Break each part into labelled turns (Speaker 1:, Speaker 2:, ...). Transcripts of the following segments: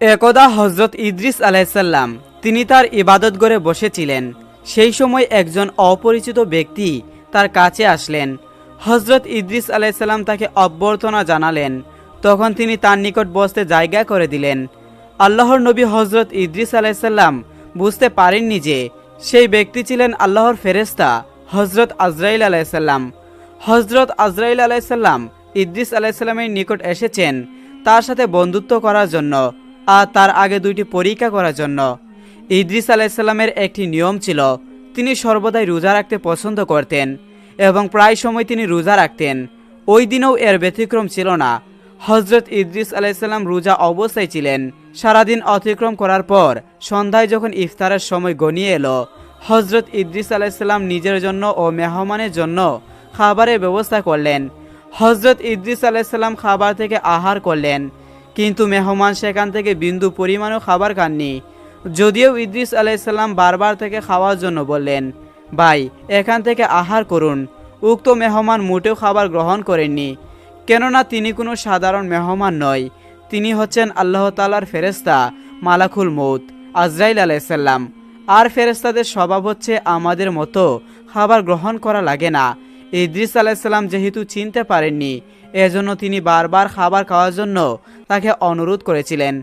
Speaker 1: একদা হজরত ইদ্রিস আলাইসাল্লাম তিনি তার ইবাদত করে বসেছিলেন। সেই সময় একজন অপরিচিত ব্যক্তি তার কাছে আসলেন। হজরত ইদ্রিস আলাইসাল্লাম তাকে অভ্যর্থনা জানালেন। তখন তিনি তার নিকট বসতে জায়গা করে দিলেন। আল্লাহর নবী হজরত ইদ্রিস আলাইসাল্লাম বুঝতে পারেননি যে, সেই ব্যক্তি ছিলেন আল্লাহর ফেরেস্তা হজরত আজরাইল আলাইসাল্লাম হজরত আজরাইল আলাইসাল্লাম ইদ্রিস আলাইসাল্লামের নিকট এসেছেন তার সাথে বন্ধুত্ব করার জন্য। আর তার আগে দুইটি পরীক্ষা করার জন্য। ইদ্রিস আলাইসাল্লামের একটি নিয়ম ছিল, তিনি সর্বদাই রোজা রাখতে পছন্দ করতেন এবং প্রায় সময় তিনি রোজা রাখতেন। ওই দিনেও এর ব্যতিক্রম ছিল না। হজরত ইদ্রিস আলাইসাল্লাম রোজা অবস্থায় ছিলেন। সারাদিন অতিক্রম করার পর সন্ধ্যায় যখন ইফতারের সময় গনিয়ে এলো হজরত ইদ্রিস আলাইসাল্লাম নিজের জন্য ও মেহমানের জন্য খাবারের ব্যবস্থা করলেন। হজরত ইদ্রিস আলাইসাল্লাম খাবার থেকে আহার করলেন। কিন্তু মেহমান সেখান থেকে বিন্দু পরিমাণও খাবার খাননি। যদিও ইদ্রিস আলাইসাল্লাম বারবার থেকে খাওয়ার জন্য বললেন, ভাই, এখান থেকে আহার করুন। উক্ত মেহমান মোটেও খাবার গ্রহণ করেননি। কেননা তিনি কোনো সাধারণ মেহমান নয়, তিনি হচ্ছেন আল্লাহ তালার ফেরেস্তা মালাকুল মৌত আজরাইল আলাইসাল্লাম আর ফেরেস্তাদের স্বভাব হচ্ছে আমাদের মতো, খাবার গ্রহণ করা লাগে না। ইদ্রিস আলাইসাল্লাম যেহেতু চিনতে পারেননি এজন্য তিনি বারবার খাবার খাওয়ার জন্য তাকে অনুরোধ করেছিলেন।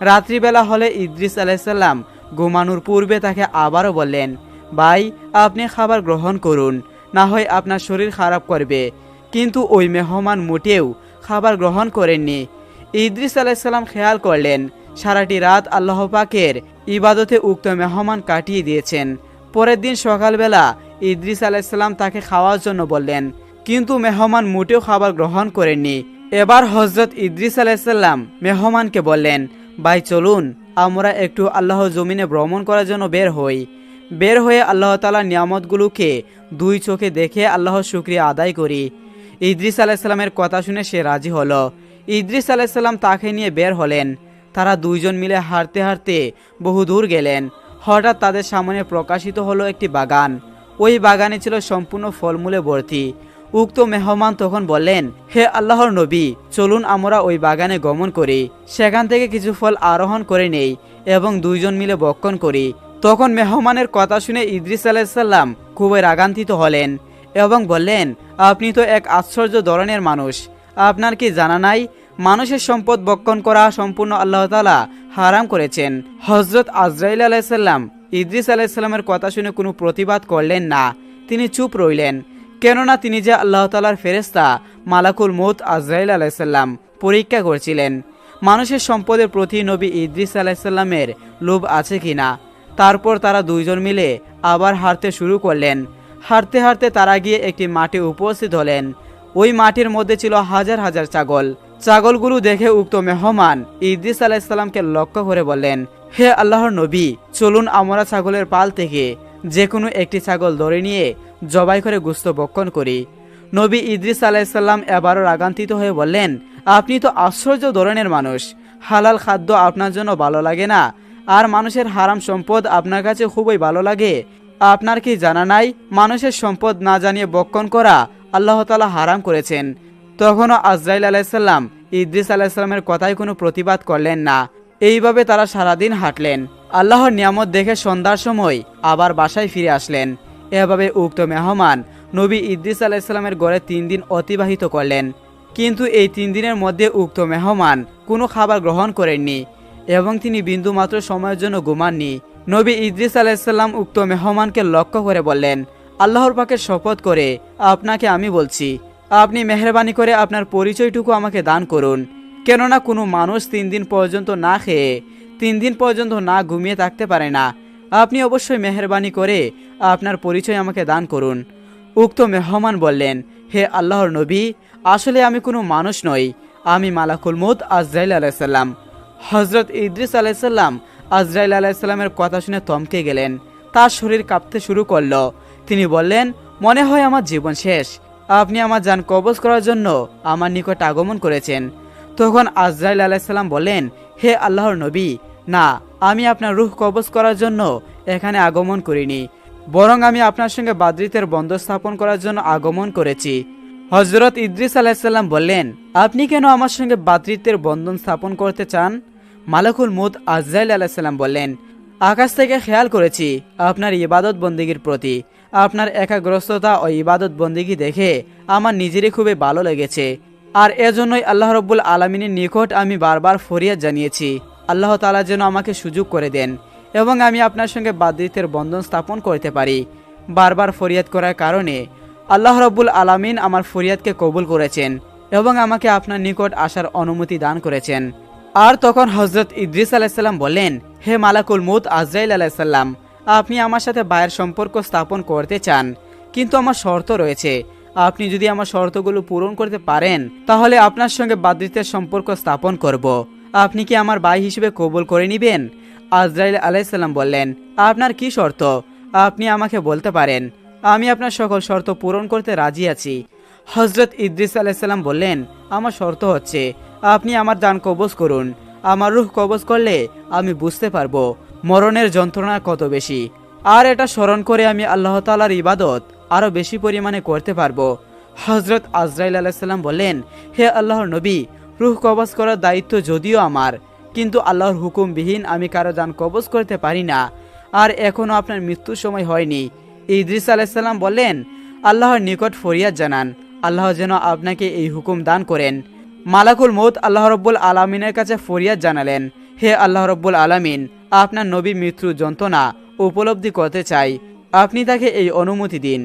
Speaker 1: রাত্রিবেলা হলে ইদ্রিস আলাইসাল্লাম ঘুমানোর পূর্বে তাকে আবারও বললেন, ভাই, আপনি খাবার গ্রহণ করুন, না হয় আপনার শরীর খারাপ করবে। কিন্তু ওই মেহমান মোটেও খাবার গ্রহণ করেননি। ইদ্রিস আলাইসাল্লাম খেয়াল করলেন, সারাটি রাত আল্লাহ পাকের ইবাদতে উক্ত মেহমান কাটিয়ে দিয়েছেন। পরের দিন সকালবেলা ইদ্রিস আলাইসাল্লাম তাকে খাওয়ার জন্য বললেন কিন্তু মেহমান মোটেও খাবার গ্রহণ করেননি। এবার হজরত ইদ্রিস আলাইসাল্লাম মেহমানকে বললেন, ভাই, চলুন, আমরা একটু আল্লাহ জমিনে ভ্রমণ করার জন্য বের হই। বের হয়ে আল্লাহ তালার নিয়ামতগুলোকে দুই চোখে দেখে আল্লাহর শুক্রিয়া আদায় করি। ইদ্রিস আলাইসাল্লামের কথা শুনে সে রাজি হলো। ইদ্রিস আলাইসাল্লাম তাকে নিয়ে বের হলেন। তারা দুইজন মিলে হাঁটতে হাঁটতে বহু দূর গেলেন। হঠাৎ তাদের সামনে প্রকাশিত হলো একটি বাগান। ওই বাগানে ছিল সম্পূর্ণ ফলমূলে ভর্তি। উক্ত মেহমান তখন বললেন, হে আল্লাহর নবী, চলুন আমরা ওই বাগানে গমন করি। সেখান থেকে কিছু ফল আরোহণ করে নেই এবং দুইজন মিলে বক্ষণ করি। তখন মেহমানের কথা শুনে ইদ্রিস আলাইসাল্লাম খুবই রাগান্বিত হলেন এবং বললেন, আপনি তো এক আশ্চর্য ধরনের মানুষ। আপনার কি জানা নাই? মানুষের সম্পদ বক্ষণ করা সম্পূর্ণ আল্লাহ তালা হারাম করেছেন। হজরত আজরাইল আলাইসাল্লাম ইদ্রিস আলাইসাল্লামের কথা শুনে কোনো প্রতিবাদ করলেন না। তিনি চুপ রইলেন। কেননা তিনি যে আল্লাহ তালার ফেরেস্তা মালাকুল মৌত আজরাইল আলাইসাল্লাম পরীক্ষা করছিলেন। মানুষের সম্পদের প্রতি নবী ইদ্রিস আলাইসাল্লামের লোভ আছে কিনা? তারপর তারা দুইজন মিলে আবার হারতে শুরু করলেন। হারতে হারতে তারা গিয়ে একটি মাঠে উপস্থিত হলেন। ওই মাটির মধ্যে ছিল হাজার হাজার ছাগল। ছাগলগুলো দেখে উক্ত মেহমান ইদ্রিস আলাইসাল্লামকে লক্ষ্য করে বললেন, হে আল্লাহর নবী, চলুন আমরা ছাগলের পাল থেকে যে কোনো একটি ছাগল ধরে নিয়ে জবাই করে গুস্ত বক্ষণ করি। নবী ইদ্রিস আলাইসাল্লাম এবারও রাগান্তিত হয়ে বললেন, আপনি তো আশ্চর্য ধরনের মানুষ। হালাল খাদ্য আপনার জন্য ভালো লাগে না। আর মানুষের হারাম সম্পদ আপনার কাছে খুবই ভালো লাগে। আপনার কি জানা নাই? মানুষের সম্পদ না জানিয়ে বক্ষণ করা আল্লাহ তালা হারাম করেছেন। তখনও আজরাইল আলাইসাল্লাম ইদ্রিস আলাইসাল্লামের কথায় কোনো প্রতিবাদ করলেন না। এইভাবে তারা সারাদিন হাঁটলেন। আল্লাহর নিয়ামত দেখে সন্ধ্যার সময় আবার বাসায় ফিরে আসলেন। এভাবে উক্ত মেহমান নবী ইদ্রিস আলাইসাল্লামের গড়ে তিন দিন অতিবাহিত করলেন। কিন্তু এই তিন দিনের মধ্যে উক্ত মেহমান কোনো খাবার গ্রহণ করেননি এবং তিনি বিন্দুমাত্র সময়ের জন্য ঘুমাননি। নবী ইদ্রিস আলাইসাল্লাম উক্ত মেহমানকে লক্ষ্য করে বললেন, আল্লাহর পাকে শপথ করে আপনাকে আমি বলছি, আপনি মেহরবানি করে আপনার পরিচয়টুকু আমাকে দান করুন। কেননা কোনো মানুষ তিন দিন পর্যন্ত না খেয়ে তিন দিন পর্যন্ত না ঘুমিয়ে থাকতে পারে না। আপনি অবশ্যই মেহরবানি করে আপনার পরিচয় আমাকে দান করুন। উক্ত মেহমান বললেন, হে আল্লাহর নবী, আসলে আমি কোনো মানুষ নই, আমি মালাকুল মুদ আজরাইল আলাইসাল্লাম হজরত ইদ্রিস আলাইসাল্লাম আজরাইল আলাইসাল্লামের কথা শুনে থমকে গেলেন। তার শরীর কাঁপতে শুরু করল। তিনি বললেন, মনে হয় আমার জীবন শেষ। আপনি আমার যান কবজ করার জন্য আমার নিকট আগমন করেছেন। তখন আজরাইল আলাইসাল্লাম বলেন হে আল্লাহর নবী, না আমি আপনার রুহ কবজ করার জন্য এখানে আগমন করিনি, বরং আমি আপনার সঙ্গে বাদ্রিতের বন্ধ স্থাপন করার জন্য আগমন করেছি। হজরত ইদ্রিস আলাহিসাল্লাম বললেন, আপনি কেন আমার সঙ্গে বাতৃত্বের বন্ধন স্থাপন করতে চান? মালাকুল মুদ আজরাইল আলাহিসাল্লাম বললেন, আকাশ থেকে খেয়াল করেছি, আপনার ইবাদত বন্দিগির প্রতি। আপনার একাগ্রস্ততা ও ইবাদত বন্দিগি দেখে আমার নিজেরই খুবই ভালো লেগেছে। আর এজন্যই আল্লাহ রব্বুল আলমিনের নিকট আমি বারবার ফরিয়াদ জানিয়েছি। আল্লাহ তালা যেন আমাকে সুযোগ করে দেন এবং আমি আপনার সঙ্গে বাদ্রিতের বন্ধন স্থাপন করতে পারি। বারবার ফরিয়াদ করার কারণে আল্লাহ রব্বুল আলামিন আমার ফরিয়াদকে কবুল করেছেন এবং আমাকে আপনার নিকট আসার অনুমতি দান করেছেন। আর তখন হজরত ইদ্রিস আলাইসাল্লাম বললেন, হে মালাকুল মুদ আজরাইল আলাইসাল্লাম আপনি আমার সাথে বায়ের সম্পর্ক স্থাপন করতে চান, কিন্তু আমার শর্ত রয়েছে। আপনি যদি আমার শর্তগুলো পূরণ করতে পারেন, তাহলে আপনার সঙ্গে বাদ্রিতের সম্পর্ক স্থাপন করব। আপনি কি আমার ভাই হিসেবে কবুল করে নিবেন? আজরাইল আলাইসাল্লাম বললেন, আপনার কি শর্ত? আপনি আমাকে বলতে পারেন, আমি আপনার সকল শর্ত পূরণ করতে রাজি আছি। হজরত ইদ্রিস আলাইসাল্লাম বললেন, আমার শর্ত হচ্ছে, আপনি আমার দান কবজ করুন। আমার রুহ কবজ করলে আমি বুঝতে পারব, মরণের যন্ত্রণা কত বেশি। আর এটা স্মরণ করে আমি আল্লাহ তালার ইবাদত আরও বেশি পরিমাণে করতে পারব। হজরত আজরাইল আলাইসাল্লাম বললেন, হে আল্লাহর নবী রুহ কবজ করার দায়িত্ব যদিও আমার, কিন্তু আল্লাহর হুকুমবিহীন আমি কারও দান কবজ করতে পারি না। আর এখনও আপনার মৃত্যুর সময় হয়নি। ইদ্রিস আলাইসাল্লাম বললেন, আল্লাহর নিকট ফরিয়াদ জানান। আল্লাহ যেন আপনাকে এই হুকুম দান করেন। মালাকুল মৌত আল্লাহ রব্বুল আলমিনের কাছে ফরিয়াদ জানালেন, হে আল্লাহ রব্বুল আলামিন, আপনার নবী মৃত্যু যন্ত্রণা উপলব্ধি করতে চাই। আপনি তাকে এই অনুমতি দিন।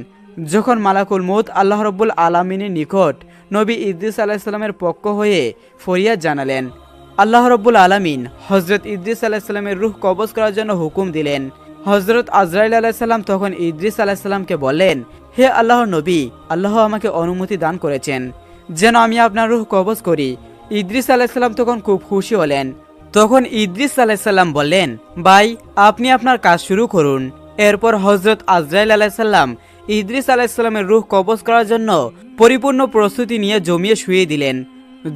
Speaker 1: যখন মালাকুল মৌত আল্লাহ রব্বুল আলমিনের নিকট নবী ইদ্রিস আলাহিসাল্লামের পক্ষ হয়ে ফরিয়াদ জানালেন। আল্লাহ রব্বুল আলমিন হজরত ইদ্রিস আলাহিসাল্লামের রুহ কবজ করার জন্য হুকুম দিলেন। হজরত আজরাইল আলাহিসাল্লাম তখন ইদ্রিস আলাহিসাল্লামকে বললেন, হে আল্লাহর নবী, আল্লাহ আমাকে অনুমতি দান করেছেন। যেন আমি আপনার রুহ কবজ করি। ইদ্রিস আলাহিসাল্লাম তখন খুব খুশি হলেন। তখন ইদ্রিস আলাহিসাল্লাম বললেন, ভাই, আপনি আপনার কাজ শুরু করুন। এরপর হজরত আজরাইল আলাহিসাল্লাম ইদ্রিস আলাহিসাল্লামের রুহ কবজ করার জন্য পরিপূর্ণ প্রস্তুতি নিয়ে জমিয়ে শুয়ে দিলেন।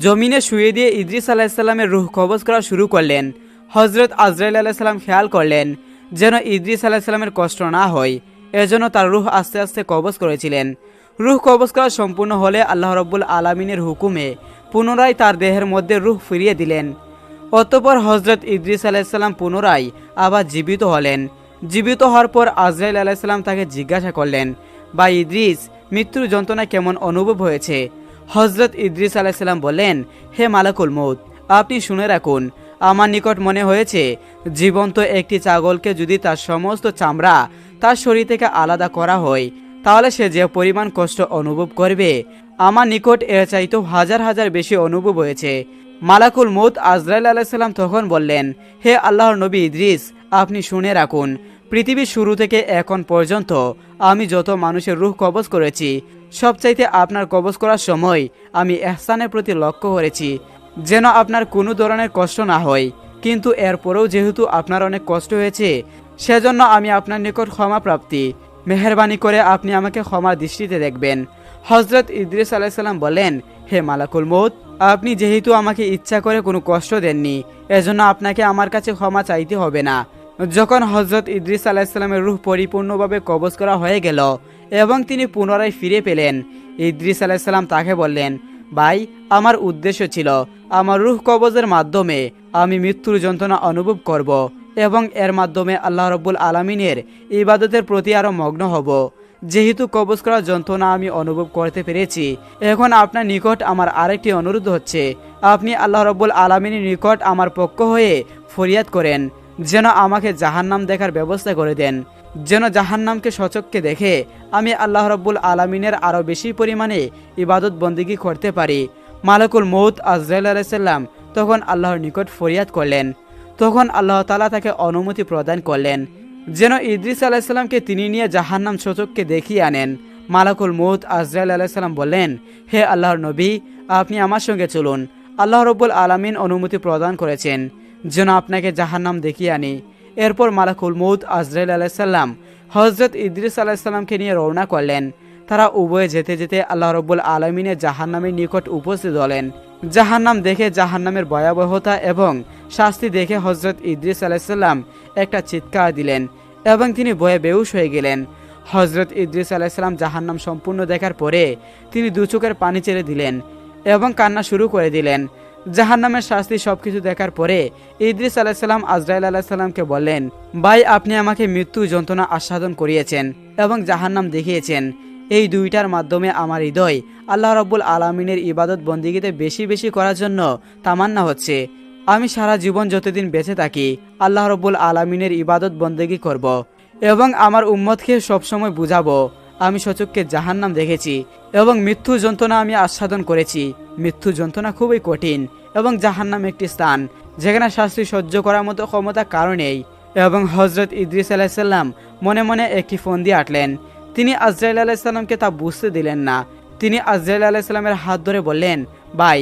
Speaker 1: জমিনে শুয়ে দিয়ে ইদ্রিস আলাহিসাল্লামের রুহ কবজ করা শুরু করলেন। হজরত আজরাইল আলাহিসাল্লাম খেয়াল করলেন যেন ইদ্রিস আলাহিসাল্লামের কষ্ট না হয়, এজন্য তার রুহ আস্তে আস্তে কবজ করেছিলেন। রুহ কবজ করা সম্পূর্ণ হলে আল্লাহ রব্বুল আলমিনের হুকুমে পুনরায় তার দেহের মধ্যে রুহ ফিরিয়ে দিলেন। অতপর হজরত ইদ্রিস আলাইসাল্লাম পুনরায় আবার জীবিত হলেন। জীবিত হওয়ার পর আজরাইল আলাইসাল্লাম তাকে জিজ্ঞাসা করলেন বা ইদ্রিস, মৃত্যুর যন্ত্রণা কেমন অনুভব হয়েছে? হজরত ইদ্রিস আলাইসাল্লাম বললেন, হে মালাকুল মৌত আপনি শুনে রাখুন, আমার নিকট মনে হয়েছে, জীবন্ত একটি ছাগলকে যদি তার সমস্ত চামড়া তার শরীর থেকে আলাদা করা হয়, তাহলে সে যে পরিমাণ কষ্ট অনুভব করবে, আমার নিকট এর চাইতেও হাজার হাজার বেশি অনুভব হয়েছে। মালাকুল মৌত আজরাইল আলাইসাল্লাম তখন বললেন, হে আল্লাহর নবী ইদ্রিস, আপনি শুনে রাখুন পৃথিবীর শুরু থেকে এখন পর্যন্ত আমি যত মানুষের রুহ কবজ করেছি, সবচাইতে আপনার কবজ করার সময় আমি এহসানের প্রতি লক্ষ্য করেছি, যেন আপনার কোনো ধরনের কষ্ট না হয়। কিন্তু এরপরেও যেহেতু আপনার অনেক কষ্ট হয়েছে, সেজন্য আমি আপনার নিকট ক্ষমা প্রাপ্তি। মেহরবানি করে আপনি আমাকে ক্ষমার দৃষ্টিতে দেখবেন। হজরত ইদ্রিস আলাইসাল্লাম বলেন, হে মালাকুল মৌত আপনি যেহেতু আমাকে ইচ্ছা করে কোনো কষ্ট দেননি, এজন্য আপনাকে আমার কাছে ক্ষমা চাইতে হবে না। যখন হজরত ইদ্রিস আলাইসাল্লামের রুহ পরিপূর্ণভাবে কবজ করা হয়ে গেল এবং তিনি পুনরায় ফিরে পেলেন, ইদ্রিস আলাইসাল্লাম তাকে বললেন, ভাই, আমার উদ্দেশ্য ছিল আমার রুহ কবজের মাধ্যমে আমি মৃত্যুর যন্ত্রণা অনুভব করব এবং এর মাধ্যমে আল্লাহ রব্বুল আলমিনের ইবাদতের প্রতি আরও মগ্ন হব। যেহেতু কবজ করার যন্ত্রণা আমি অনুভব করতে পেরেছি, এখন আপনার নিকট আমার আরেকটি অনুরোধ হচ্ছে, আপনি আল্লাহ রব্বুল আলমিনের নিকট আমার পক্ষ হয়ে ফরিয়াদ করেন। যেন আমাকে জাহান্নাম দেখার ব্যবস্থা করে দেন, যেন জাহান্নামকে সচককে দেখে আমি আল্লাহ রব্বুল আলমিনের আরও বেশি পরিমাণে ইবাদত বন্দিগি করতে পারি। মালাকুল মৌত আজরাইল আলাইসাল্লাম তখন আল্লাহর নিকট ফরিয়াদ করলেন। তখন আল্লাহ তালা তাকে অনুমতি প্রদান করলেন, যেন ইদ্রিস আলাইসাল্লামকে তিনি নিয়ে জাহান্নাম সচককে দেখিয়ে আনেন। মালাকুল মৌত আজরাইল আলাইসাল্লাম বললেন, হে আল্লাহর নবী, আপনি আমার সঙ্গে চলুন। আল্লাহ রব্বুল আলমিন অনুমতি প্রদান করেছেন। যেন আপনাকে জাহান্নাম দেখিয়ে আনি। এরপর মালাকুল মৌদ আজরাইল আলাইসাল্লাম হজরত ইদ্রিস আলাইসাল্লামকে নিয়ে রওনা করলেন। তারা উভয়ে যেতে যেতে আল্লাহ রব্বুল আলমিনের জাহান্নামের নিকট উপস্থিত হলেন। জাহান্নাম দেখে জাহান্নামের ভয়াবহতা এবং শাস্তি দেখে হজরত ইদ্রিস আলাইসাল্লাম একটা চিৎকার দিলেন এবং তিনি ভয়ে বেউস হয়ে গেলেন। হজরত ইদ্রিস আলাইসাল্লাম জাহান্নাম সম্পূর্ণ দেখার পরে তিনি দু চোখের পানি ছেড়ে দিলেন এবং কান্না শুরু করে দিলেন। জাহান্নামের শাস্তি সবকিছু দেখার পরে ইদ্রিস আলাইসাল্লাম আজরাইল আলাইসাল্লামকে বললেন, ভাই, আপনি আমাকে মৃত্যু যন্ত্রণা আস্বাদন করিয়েছেন এবং জাহান্নাম দেখিয়েছেন এই দুইটার মাধ্যমে আমার হৃদয় আল্লাহ রব্বুল আলমিনের ইবাদত বন্দিগিতে বেশি বেশি করার জন্য তামান্না হচ্ছে আমি সারা জীবন যতদিন বেঁচে থাকি, আল্লাহ রব্বুল আলমিনের ইবাদত বন্দেগি করব। এবং আমার উম্মতকে সবসময় বুঝাবো আমি সচককে জাহান্নাম দেখেছি এবং মৃত্যু যন্ত্রণা আমি আস্বাদন করেছি। মৃত্যু যন্ত্রণা খুবই কঠিন এবং জাহান্নাম একটি স্থান, যেখানে শাস্তি সহ্য করার মতো ক্ষমতা কারণেই এবং হজরত ইদ্রিস আলাইসাল্লাম মনে মনে একটি ফোন দিয়ে আটলেন। তিনি আজরাইল আলাইসাল্লামকে তা বুঝতে দিলেন না। তিনি আজরাইল আলাইসাল্লামের হাত ধরে বললেন, ভাই,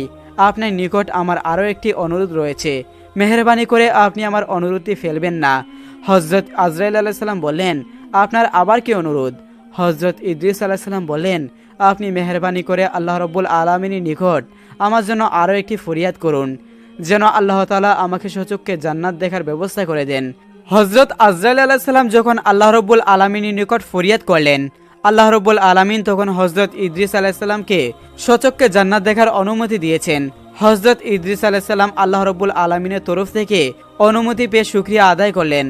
Speaker 1: আপনার নিকট আমার আরও একটি অনুরোধ রয়েছে। মেহরবানি করে আপনি আমার অনুরোধটি ফেলবেন না। হজরত আজরাইল আলাইসাল্লাম বললেন, আপনার আবার কি অনুরোধ? হজরত ইদ্রিস আলাইসাল্লাম বললেন আপনি মেহরবানি করে আল্লাহ রব্বুল আলমিনীর নিকট আমার জন্য আরও একটি ফরিয়াদ করুন, যেন আল্লাহ তালা আমাকে সচককে জান্নাত দেখার ব্যবস্থা করে দেন। হজরত আজরাইল আলাইসাল্লাম যখন আল্লাহ রব্বুল আলমিনীর নিকট ফরিয়াদ করলেন, আল্লাহ রব্বুল আলমিন তখন হজরত ইদ্রিস আলাইসাল্লামকে সচককে জান্নাত দেখার অনুমতি দিয়েছেন। হজরত ইদ্রিস আলাইসাল্লাম আল্লাহ রব্বুল আলমিনের তরফ থেকে অনুমতি পেয়ে সুক্রিয়া আদায় করলেন।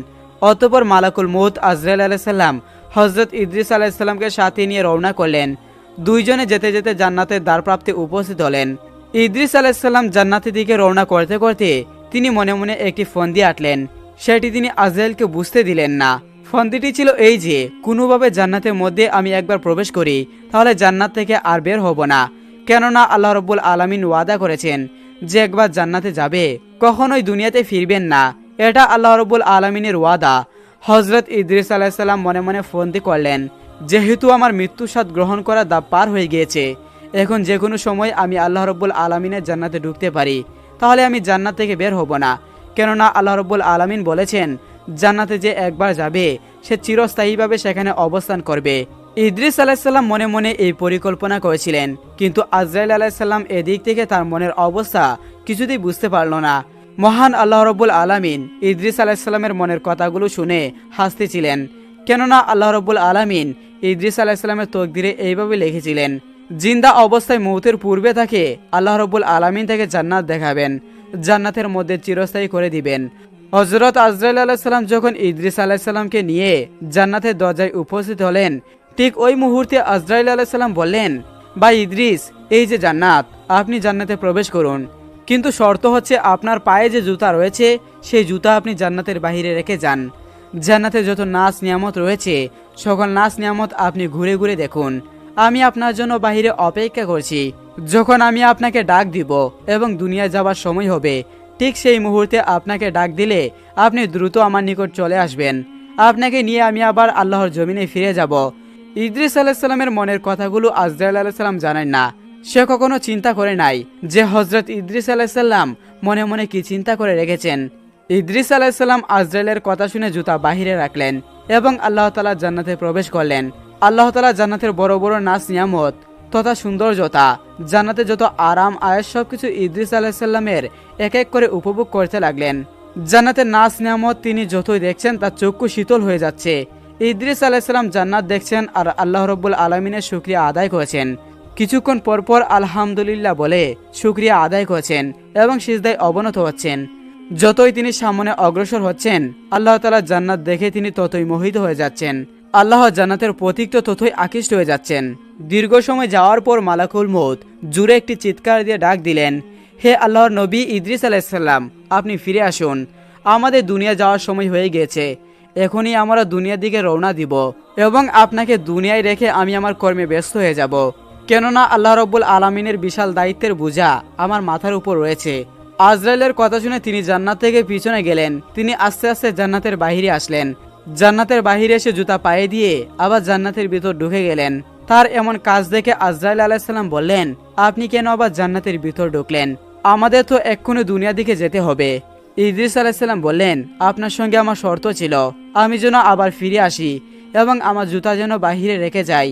Speaker 1: অতপর মালাকুল মৌত আজরাইল আলাইসাল্লাম হজরত ইদ্রিস আলাইসাল্লামকে সাথে নিয়ে রওনা করলেন। দুইজনে যেতে যেতে জান্নাতের দ্বারপ্রাপ্তি উপস্থিত হলেন। ইদ্রিস আলাইসাল্লাম জান্নাতের দিকে রওনা করতে করতে তিনি মনে মনে একটি ফন্দি আটলেন। সেটি তিনি আজরাইলকে বুঝতে দিলেন না। ফন্দিটি ছিল এই যে, কোনোভাবে জান্নাতের মধ্যে আমি একবার প্রবেশ করি, তাহলে জান্নাত থেকে আর বের হব না। কেননা আল্লাহ রব্বুল আলমিন ওয়াদা করেছেন, যে একবার জান্নাতে যাবে, কখনোই দুনিয়াতে ফিরবেন না। এটা আল্লাহ রব্বুল আলমিনের ওয়াদা। হজরত ইদ্রিস আলাহিসাল্লাম মনে মনে ফন্দি করলেন, যেহেতু আমার মৃত্যু স্বাদ গ্রহণ করা দা পার হয়ে গিয়েছে, এখন যে কোনো সময় আমি আল্লাহ রব্বুল আলমিনের জান্নাতে ঢুকতে পারি, তাহলে আমি জান্নাত থেকে বের হব না। কেননা আল্লাহ রব্বুল আলমিন বলেছেন, জান্নাতে যে একবার যাবে, সে চিরস্থায়ীভাবে সেখানে অবস্থান করবে। ইদ্রিস আলাহিসাল্লাম মনে মনে এই পরিকল্পনা করেছিলেন, কিন্তু আজরাইল আলাহিসাল্লাম এদিক থেকে তার মনের অবস্থা কিছুতেই বুঝতে পারল না। মহান আল্লাহ রব্বুল আলামিন ইদ্রিস আলাহিসাল্লামের মনের কথাগুলো শুনে হাসতেছিলেন কেননা আল্লাহ রব্বুল আলামিন ইদ্রিস আলাহিসাল্লামের তকদিরে এইভাবে লিখেছিলেন, জিন্দা অবস্থায় মৌতের পূর্বে থাকে আল্লাহ রব্বুল আলামিন থেকে জান্নাত দেখাবেন, জান্নাতের মধ্যে চিরস্থায়ী করে দিবেন। হজরত আজরাইল আলাহিসাল্লাম যখন ইদ্রিস আলাহিসাল্লামকে নিয়ে জান্নাতের দরজায় উপস্থিত হলেন, ঠিক ওই মুহূর্তে আজরাইল আলাহিসাল্লাম বললেন বা ইদ্রিস, এই যে জান্নাত, আপনি জান্নাতে প্রবেশ করুন। কিন্তু শর্ত হচ্ছে আপনার পায়ে যে জুতা রয়েছে, সেই জুতা আপনি জান্নাতের বাহিরে রেখে যান। জান্নাতে যত নাচ নিয়ামত রয়েছে, সকল নাচ নিয়ামত আপনি ঘুরে ঘুরে দেখুন। আমি আপনার জন্য বাহিরে অপেক্ষা করছি। যখন আমি আপনাকে ডাক দিব এবং দুনিয়া যাবার সময় হবে, ঠিক সেই মুহূর্তে আপনাকে ডাক দিলে আপনি দ্রুত আমার নিকট চলে আসবেন। আপনাকে নিয়ে আমি আবার আল্লাহর জমিনে ফিরে যাব। ইদ্রিস আলাহিসাল্লামের মনের কথাগুলো আজরাইল আলাহিসাল্লাম জানেন না। সে কখনো চিন্তা করে নাই যে হজরত ইদ্রিস আলাহিসাল্লাম মনে মনে কি চিন্তা করে রেখেছেন। ইদ্রিস আলাহিসাল্লাম আজরাইলের কথা শুনে জুতা বাহিরে রাখলেন এবং আল্লাহ তালা জান্নাতে প্রবেশ করলেন। আল্লাহ তালা জান্নাতের বড় বড় নাচ, নিয়ামত তথা সৌন্দর্যতা জান্নাতে যত আরাম আয়েস সবকিছু ইদ্রিস আলাহিসাল্লামের এক এক করে উপভোগ করতে লাগলেন। জান্নাতের নাচ, নিয়ামত তিনি যতই দেখছেন তার চক্ষু শীতল হয়ে যাচ্ছে। ইদ্রিস আলাইসাল্লাম জান্নাত দেখছেন আর আল্লাহ রব্বুল আলমিনের শুক্রিয়া আদায় করেছেন। কিছুক্ষণ পরপর আলহামদুলিল্লাহ বলে শুক্রিয়া আদায় করছেন এবং সিজদায় অবনত হচ্ছেন। যতই তিনি সামনে অগ্রসর হচ্ছেন, আল্লাহ তালা জান্নাত দেখে তিনি ততই মোহিত হয়ে যাচ্ছেন। আল্লাহ জান্নাতের প্রতীক তো ততই আকৃষ্ট হয়ে যাচ্ছেন। দীর্ঘ সময় যাওয়ার পর মালাকুল মৌত জুড়ে একটি চিৎকার দিয়ে ডাক দিলেন, হে আল্লাহর নবী ইদ্রিস আলাইসাল্লাম আপনি ফিরে আসুন। আমাদের দুনিয়া যাওয়ার সময় হয়ে গিয়েছে। এখনই আমরা দুনিয়ার দিকে রওনা দিব এবং আপনাকে দুনিয়ায় রেখে আমি আমার কর্মে ব্যস্ত হয়ে যাব। কেননা আল্লাহ রব্বুল আলমিনের বিশাল দায়িত্বের বোঝা আমার মাথার উপর রয়েছে। আজরাইলের কথা শুনে তিনি জান্নাত থেকে পিছনে গেলেন। তিনি আস্তে আস্তে জান্নাতের বাহিরে আসলেন। জান্নাতের বাহিরে এসে জুতা পায়ে দিয়ে আবার জান্নাতের ভিতর ঢুকে গেলেন। তার এমন কাজ দেখে আজরাইল আলাইসাল্লাম বললেন, আপনি কেন আবার জান্নাতের ভিতর ঢুকলেন? আমাদের তো এক্ষুনি দুনিয়া দিকে যেতে হবে। ইদ্রিস আলাইসাল্লাম বললেন, আপনার সঙ্গে আমার শর্ত ছিল। আমি যেন আবার ফিরে আসি এবং আমার জুতা যেন বাহিরে রেখে যাই।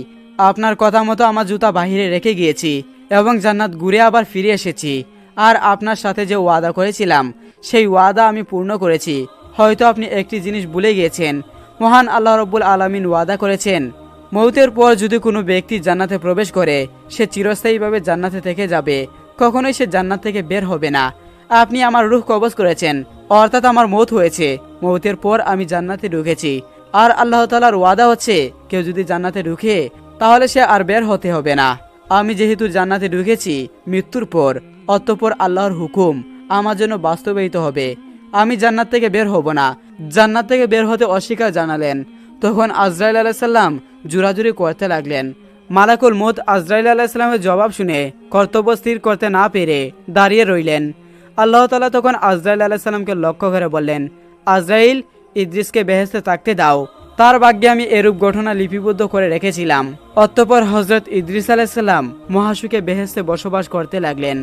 Speaker 1: আপনার কথা মতো আমার জুতা বাহিরে রেখে গিয়েছি এবং জান্নাত ঘুরে আবার ফিরে এসেছি। আর আপনার সাথে যে ওয়াদা করেছিলাম, সেই ওয়াদা আমি পূর্ণ করেছি। হয়তো আপনি একটি জিনিস ভুলে গিয়েছেন। মহান আল্লাহ রব্বুল আলমিন ওয়াদা করেছেন, মৌতের পর যদি কোনো ব্যক্তি জান্নাতে প্রবেশ করে, সে চিরস্থায়ীভাবে জান্নাতে থেকে যাবে। কখনোই সে জান্নাত থেকে বের হবে না। আপনি আমার রুখ কবজ করেছেন, অর্থাৎ আমার মৌত হয়েছে। মৌতের পর আমি জান্নাতে ঢুকেছি। আর আল্লাহ তালার ওয়াদা হচ্ছে, কেউ যদি জান্নাতে ঢুকে তাহলে সে আর বের হতে হবে না। আমি যেহেতু জান্নাতে ঢুকেছি, মৃত্যুর পর, অতঃপর আল্লাহর হুকুম আমার জন্য বাস্তবায়িত হবে। আমি জান্নাত থেকে বের হব না। জান্নাত থেকে বের হতে অস্বীকার জানালেন। তখন আজরাইল আলাইসাল্লাম জুরাজুরি করতে লাগলেন। মালাকুল মত আজরাইল আলাইসাল্লামের জবাব শুনে কর্তব্য স্থির করতে না পেরে দাঁড়িয়ে রইলেন। আল্লাহ তালা তখন আজরাইল আলাইসাল্লামকে লক্ষ্য করে বললেন, আজরাইল, ইদ্রিসকে বেহেস্তে থাকতে দাও। তার ভাগ্যে আমি এরূপ ঘটনা লিপিবদ্ধ করে রেখেছিলাম। অতঃপর হজরত ইদ্রিস আলাইসাল্লাম মহাসুকে বেহেস্তে বসবাস করতে লাগলেন।